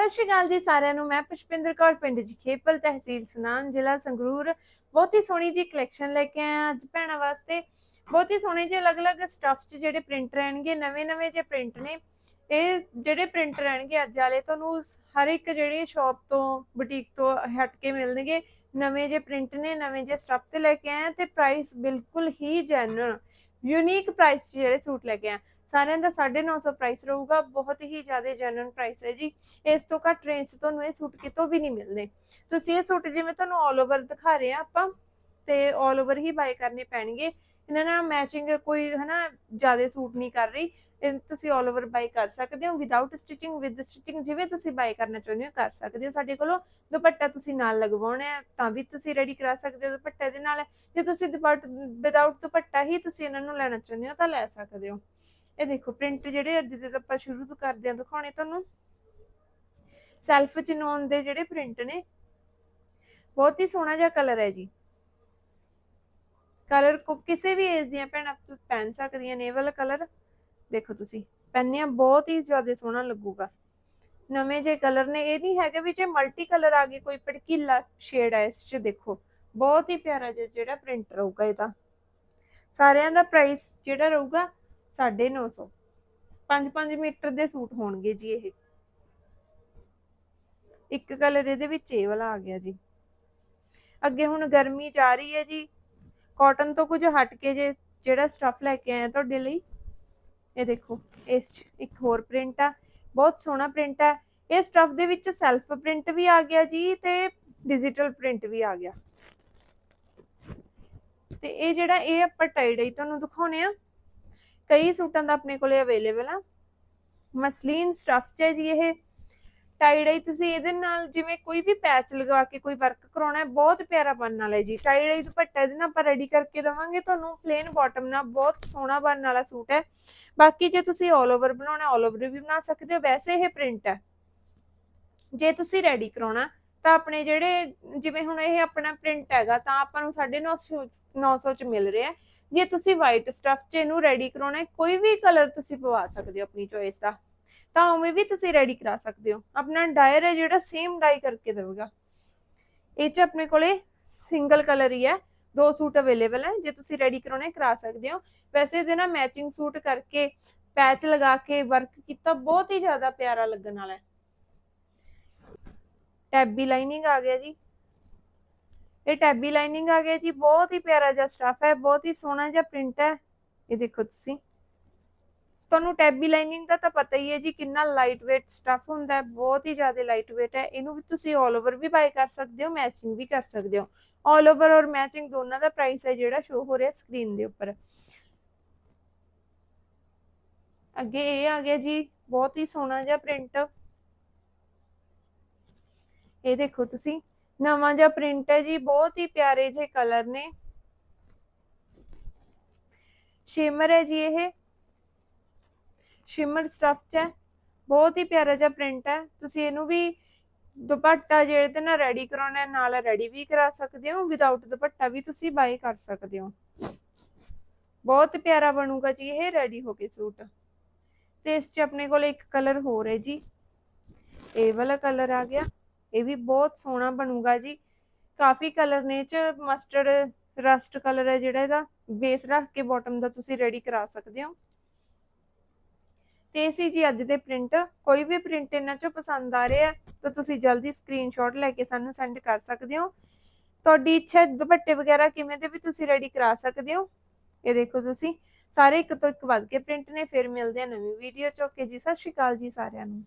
ਸਤਿ ਸ਼੍ਰੀ ਅਕਾਲ ਜੀ ਸਾਰਿਆਂ ਨੂੰ, ਮੈਂ ਪੁਸ਼ਪਿੰਦਰ ਕੌਰ, ਪਿੰਡ ਜਖੇਪਲ ਤਹਿਸੀਲ ਸੁਨਾਮ, ਜ਼ਿਲ੍ਹਾ ਸੰਗਰੂਰ। ਬਹੁਤ ਹੀ ਸੋਹਣੀ ਜੀ ਕਲੈਕਸ਼ਨ ਲੈ ਕੇ ਆਏ ਅੱਜ ਭੈਣਾਂ ਵਾਸਤੇ। ਬਹੁਤ ਹੀ ਸੋਹਣੇ ਜਿਹੇ ਅਲੱਗ-ਅਲੱਗ ਸਟੱਫ 'ਚ ਜਿਹੜੇ ਪ੍ਰਿੰਟ ਰਹਿਣਗੇ, ਨਵੇਂ-ਨਵੇਂ ਜਿਹੇ ਪ੍ਰਿੰਟ ਨੇ। ਇਹ ਜਿਹੜੇ ਪ੍ਰਿੰਟ ਰਹਿਣਗੇ ਅੱਜ ਵਾਲੇ, ਤੁਹਾਨੂੰ ਹਰ ਇੱਕ ਜਿਹੜੀ ਸ਼ਾਪ ਤੋਂ ਬੁਟੀਕ ਤੋਂ ਹਟ ਕੇ ਮਿਲਣਗੇ। ਨਵੇਂ ਜਿਹੇ ਪ੍ਰਿੰਟ ਨੇ, ਨਵੇਂ ਜਿਹੇ ਸਟਫ਼ ਤੇ ਲੈ ਕੇ ਆਏ ਤੇ ਪ੍ਰਾਈਸ ਬਿਲਕੁਲ ਹੀ ਜੈਨੂਅਲ ਯੂਨੀਕ ਪ੍ਰਾਈਸ ਜਿਹੜੇ ਸੂਟ ਲੈ ਕੇ ਆਏ ਸਾਰਿਆਂ ਦਾ 950 ਪ੍ਰਾਈਸ ਰਹੂਗਾ, ਬਹੁਤ ਹੀ ਜ਼ਿਆਦਾ ਜੈਨੂਅਲ ਪ੍ਰਾਈਸ ਹੈ ਜੀ। ਇਸ ਤੋਂ ਘੱਟ ਰੇਂਜ ਤੁਹਾਨੂੰ ਇਹ ਸੂਟ ਕਿਤੋਂ ਵੀ ਨਹੀਂ ਮਿਲਦੇ ਤੁਸੀਂ ਇਹ ਸੂਟ ਜਿਵੇਂ ਤੁਹਾਨੂੰ ਆਲ ਓਵਰ ਦਿਖਾ ਰਹੇ ਆ ਆਪਾਂ, ਤੇ ਆਲ ਓਵਰ ਹੀ ਬਾਈ ਕਰਨੇ ਪੈਣਗੇ। ਇਹਨਾਂ ਨਾਲ ਮੈਚਿੰਗ ਕੋਈ ਹਨਾ ਜ਼ਿਆਦਾ ਸੂਟ ਨਹੀਂ ਕਰ ਰਹੀ। ਤੁਸੀਂ ਆਲ ਓਵਰ ਬਾਈ ਕਰ ਸਕਦੇ ਹੋ ਵਿਦਆਊਟ ਸਟਿਚਿੰਗ ਵਿਦ ਸਟਿਚਿੰਗ ਜਿਵੇਂ ਤੁਸੀਂ ਬਾਈ ਕਰਨਾ ਚਾਹੁੰਦੇ ਹੋ ਕਰ ਸਕਦੇ ਹੋ। ਸਾਡੇ ਕੋਲੋਂ ਦੁਪੱਟਾ ਤੁਸੀਂ ਨਾਲ ਲਗਵਾਉਣਾ ਹੈ, ਤਾਂ ਵੀ ਤੁਸੀਂ ਰੈਡੀ ਕਰਾ ਸਕਦੇ ਹੋ ਦੁਪੱਟੇ ਦੇ ਨਾਲ। ਜੇ ਤੁਸੀਂ ਵਿਦਆਊਟ ਦੁਪੱਟਾ ਹੀ ਤੁਸੀਂ ਇਹਨਾਂ ਨੂੰ ਲੈਣਾ ਚਾਹੁੰਦੇ ਹੋ ਤਾਂ ਲੈ ਸਕਦੇ ਹੋ। ਇਹ ਦੇਖੋ ਪ੍ਰਿੰਟ ਜਿਹੜੇ ਅੱਜ ਦੇ ਆਪਾਂ ਸ਼ੁਰੂ ਤੋਂ ਕਰਦੇ ਹਾਂ, ਦਿਖਾਉਣੇ ਤੁਹਾਨੂੰ। ਸੈਲਫ ਚਨੋਨ ਦੇ ਜਿਹੜੇ ਪ੍ਰਿੰਟ ਨੇ, ਬਹੁਤ ਹੀ ਸੋਹਣਾ ਜਿਹਾ ਕਲਰ ਹੈ ਜੀ। ਕਲਰ ਕੋ ਕਿਸੇ ਵੀ ਏਜ ਦੀਆਂ ਭੈਣਾਂ, ਤੁਸੀਂ ਪਹਿਨ ਸਕਦੀਆਂ ਨੇ ਇਹ ਵਾਲਾ ਕਲਰ ਦੇਖੋ ਤੁਸੀਂ, ਪਹਿਨਿਆ ਬਹੁਤ ਹੀ ਜ਼ਿਆਦਾ ਸੋਹਣਾ ਲੱਗੂਗਾ। ਨਵੇਂ ਜੇ ਕਲਰ ਨੇ, ਇਹ ਨਹੀਂ ਹੈਗਾ ਵੀ ਜੇ ਮਲਟੀ ਕਲਰ ਆ ਗਏ ਕੋਈ ਭੜਕੀਲਾ ਸ਼ੇਡ ਹੈ ਇਸ 'ਚ ਦੇਖੋ। ਬਹੁਤ ਹੀ ਪਿਆਰਾ ਜਿਹਾ ਜਿਹੜਾ ਪ੍ਰਿੰਟ ਰਹੂਗਾ ਇਹਦਾ। ਸਾਰਿਆਂ ਦਾ ਪ੍ਰਾਈਸ ਜਿਹੜਾ ਰਹੂਗਾ 950 5-5 ਮੀਟਰ ਦੇ ਸੂਟ ਹੋਣਗੇ ਜੀ ਇਹ। ਇੱਕ ਕਲਰ ਇਹਦੇ ਵਿੱਚ ਇਹ ਵਾਲਾ ਆ ਗਿਆ ਜੀ। ਅੱਗੇ ਹੁਣ ਗਰਮੀ ਜਾ ਰਹੀ ਹੈ ਜੀ। ਕਾਟਨ ਤੋਂ ਕੁਝ ਹਟ ਕੇ ਜੇ ਜਿਹੜਾ ਸਟਫ ਲੈ ਕੇ ਆਏ ਤੁਹਾਡੇ ਲਈ। ਇਹ ਦੇਖੋ, ਇਸ 'ਚ ਇੱਕ ਹੋਰ ਪ੍ਰਿੰਟ ਆ। ਬਹੁਤ ਸੋਹਣਾ ਪ੍ਰਿੰਟ ਆ। ਇਹ ਸਟਫ ਦੇ ਵਿੱਚ ਸੈਲਫ ਪ੍ਰਿੰਟ ਵੀ ਆ ਗਿਆ ਜੀ ਤੇ ਡਿਜੀਟਲ ਪ੍ਰਿੰਟ ਵੀ ਆ ਗਿਆ। ਤੇ ਇਹ ਜਿਹੜਾ ਇਹ ਆਪਾਂ ਟਾਈ ਹੀ ਤੁਹਾਨੂੰ ਦਿਖਾਉਣੇ ਆ ਕਈ ਸੂਟਾਂ ਦਾ ਆਪਣੇ ਕੋਲੇ ਅਵੇਲੇਬਲ ਆ। ਮਸਲੀਨ ਸਟਫ ਹੈ ਜੀ ਇਹ। ਟਾਈ ਤੁਸੀਂ ਇਹਦੇ ਨਾਲ ਜਿਵੇਂ ਕੋਈ ਵੀ ਪੈਚ ਲਗਾ ਕੇ ਕੋਈ ਵਰਕ ਕਰਾਉਣਾ ਹੈ, ਬਹੁਤ ਪਿਆਰਾ ਬਣਨ ਵਾਲਾ ਹੈ ਜੀ। ਟਾਈ ਦੁਪੱਟਾ ਇਹਦੇ ਨਾਲ ਆਪਾਂ ਰੈਡੀ ਕਰਕੇ ਦਵਾਂਗੇ। ਤੁਹਾਨੂੰ ਪਲੇਨ ਬਾਟਮ ਨਾਲ ਬਹੁਤ ਸੋਹਣਾ ਬਣਨ ਵਾਲਾ ਸੂਟ ਹੈ। ਬਾਕੀ ਜੇ ਤੁਸੀਂ 올 ਓਵਰ ਬਣਾਉਣਾ 올 ਓਵਰ ਵੀ ਬਣਾ ਸਕਦੇ ਹੋ। ਵੈਸੇ ਇਹ ਪ੍ਰਿੰਟ ਹੈ। ਜੇ ਤੁਸੀਂ ਰੈਡੀ ਕਰਾਉਣਾ, ਤਾਂ ਆਪਣੇ ਜਿਹੜੇ ਜਿਵੇਂ ਹੁਣ ਇਹ ਆਪਣਾ ਪ੍ਰਿੰਟ ਹੈਗਾ, ਤਾਂ ਆਪਾਂ ਨੂੰ 950 900 ਚ ਮਿਲ ਰਿਹਾ ਜੇ ਤੁਸੀਂ ਵਾਈਟ ਸਟਫ 'ਚ ਇਹਨੂੰ ਰੈਡੀ ਕਰਾਉਣਾ ਹੈ, ਕੋਈ ਵੀ ਕਲਰ ਤੁਸੀਂ ਪਵਾ ਸਕਦੇ ਹੋ ਆਪਣੀ ਚੋਇਸ ਦਾ। ਤਾਂ ਉਵੇਂ ਵੀ ਤੁਸੀਂ ਰੈਡੀ ਕਰਾ ਸਕਦੇ ਹੋ। ਆਪਣਾ ਡਾਇਰ ਹੈ ਜਿਹੜਾ ਸੇਮ ਡਾਈ ਕਰਕੇ ਦੇਵੇਗਾ। ਇਹ 'ਚ ਆਪਣੇ ਕੋਲੇ ਸਿੰਗਲ ਕਲਰ ਹੀ ਹੈ। ਦੋ ਸੂਟ ਅਵੇਲੇਬਲ ਹੈ। ਜੇ ਤੁਸੀਂ ਰੈਡੀ ਕਰਾਉਣੇ ਕਰਾ ਸਕਦੇ ਹੋ। ਵੈਸੇ ਇਹਦੇ ਨਾਲ ਮੈਚਿੰਗ ਸੂਟ ਕਰਕੇ ਪੈਚ ਲਗਾ ਕੇ ਵਰਕ ਕੀਤਾ, ਬਹੁਤ ਹੀ ਜ਼ਿਆਦਾ ਪਿਆਰਾ ਲੱਗਣ ਵਾਲਾ ਹੈ। ਟੈਬੀ ਲਾਈਨਿੰਗ ਆ ਗਿਆ ਜੀ। ਇਹ ਟੈਬੀ ਲਾਈਨਿੰਗ ਆ ਗਿਆ ਜੀ, ਬਹੁਤ ਹੀ ਪਿਆਰਾ ਜਿਹਾ ਸਟਫ ਹੈ, ਬਹੁਤ ਹੀ ਸੋਹਣਾ ਜਿਹਾ ਪ੍ਰਿੰਟ ਹੈ। ਇਹ ਦੇਖੋ ਤੁਸੀਂ। ਤੁਹਾਨੂੰ ਟੈਬੀ ਲਾਈਨਿੰਗ ਦਾ ਤਾਂ ਪਤਾ ਹੀ ਹੈ ਜੀ, ਕਿੰਨਾ ਲਾਈਟ weight ਸਟਫ ਹੁੰਦਾ ਹੈ, ਬਹੁਤ ਹੀ ਜ਼ਿਆਦਾ ਲਾਈਟ weight ਹੈ। ਇਹਨੂੰ ਵੀ ਤੁਸੀਂ 올 ਓਵਰ ਵੀ ਬਾਈ ਕਰ ਸਕਦੇ ਹੋ ਮੈਚਿੰਗ ਵੀ ਕਰ ਸਕਦੇ ਹੋ। 올 ਓਵਰ ਔਰ ਮੈਚਿੰਗ ਦੋਨਾਂ ਦਾ ਪ੍ਰਾਈਸ ਹੈ ਜਿਹੜਾ ਸ਼ੋ ਹੋ ਰਿਹਾ ਸਕਰੀਨ ਦੇ ਉੱਪਰ। ਅੱਗੇ ਇਹ ਆ ਗਿਆ ਜੀ, ਬਹੁਤ ਹੀ ਸੋਹਣਾ ਜਿਹਾ ਪ੍ਰਿੰਟ ਇਹ ਦੇਖੋ ਤੁਸੀਂ। ਨਵਾਂ ਜਿਹਾ ਪ੍ਰਿੰਟ ਹੈ ਜੀ, ਬਹੁਤ ਹੀ ਪਿਆਰੇ ਜਿਹੇ ਕਲਰ ਨੇ। ਸ਼ਿਮਰ ਹੈ ਜੀ ਇਹ। ਸ਼ਿਮਰ ਸਟਫ ਚ ਹੈ। ਬਹੁਤ ਹੀ ਪਿਆਰਾ ਜਿਹਾ ਪ੍ਰਿੰਟ ਹੈ। ਤੁਸੀਂ ਇਹਨੂੰ ਵੀ ਦੁਪੱਟਾ ਜਿਹੜੇ ਤੇ ਨਾਲ ਰੈਡੀ ਕਰਾਉਣਾ, ਨਾਲ ਰੈਡੀ ਵੀ ਕਰਾ ਸਕਦੇ ਹੋ ਵਿਦਆਊਟ ਦੁਪੱਟਾ ਵੀ ਤੁਸੀਂ ਬਾਈ ਕਰ ਸਕਦੇ ਹੋ। ਬਹੁਤ ਪਿਆਰਾ ਬਣੂਗਾ ਜੀ ਇਹ ਰੈਡੀ ਹੋ ਕੇ ਸੂਟ। ਤੇ ਇਸ 'ਚ ਆਪਣੇ ਕੋਲ ਇੱਕ ਕਲਰ ਹੋਰ ਹੈ ਜੀ। ਇਹ ਵਾਲਾ ਕਲਰ ਆ ਗਿਆ। ਇਹ ਵੀ ਬਹੁਤ ਸੋਹਣਾ ਬਣੂਗਾ ਜੀ। ਕਾਫੀ ਕਲਰ ਨੇ ਚ ਮਸਟਰਡ ਰਸਟ ਕਲਰ ਹੈ ਜਿਹੜਾ ਇਹਦਾ। ਬੇਸ ਰੱਖ ਕੇ ਬਾਟਮ ਦਾ ਤੁਸੀਂ ਰੈਡੀ ਕਰਾ ਸਕਦੇ ਹੋ। ਤੇ ਸੀ ਜੀ ਅੱਜ ਦੇ ਪ੍ਰਿੰਟ ਕੋਈ ਵੀ ਪ੍ਰਿੰਟ ਇਹਨਾਂ ਚੋਂ ਪਸੰਦ ਆ ਰਿਹਾ ਤਾਂ ਤੁਸੀਂ ਜਲਦੀ ਸਕਰੀਨਸ਼ਾਟ ਲੈ ਕੇ ਸਾਨੂੰ ਸੈਂਡ ਕਰ ਸਕਦੇ ਹੋ। ਤੁਹਾਡੀ ਇੱਛਾ ਦੁਪੱਟੇ ਵਗੈਰਾ ਕਿਵੇਂ ਦੇ ਵੀ ਤੁਸੀਂ ਰੈਡੀ ਕਰਾ ਸਕਦੇ ਹੋ। ਇਹ ਦੇਖੋ ਤੁਸੀਂ, ਸਾਰੇ ਇੱਕ ਤੋਂ ਇੱਕ ਵੱਧ ਕੇ ਪ੍ਰਿੰਟ ਨੇ। ਫਿਰ ਮਿਲਦੇ ਆ ਨਵੀਂ ਵੀਡੀਓ ਚ। ਓਕੇ ਜੀ, ਸਤਿ ਸ਼੍ਰੀ ਅਕਾਲ ਜੀ ਸਾਰਿਆਂ ਨੂੰ।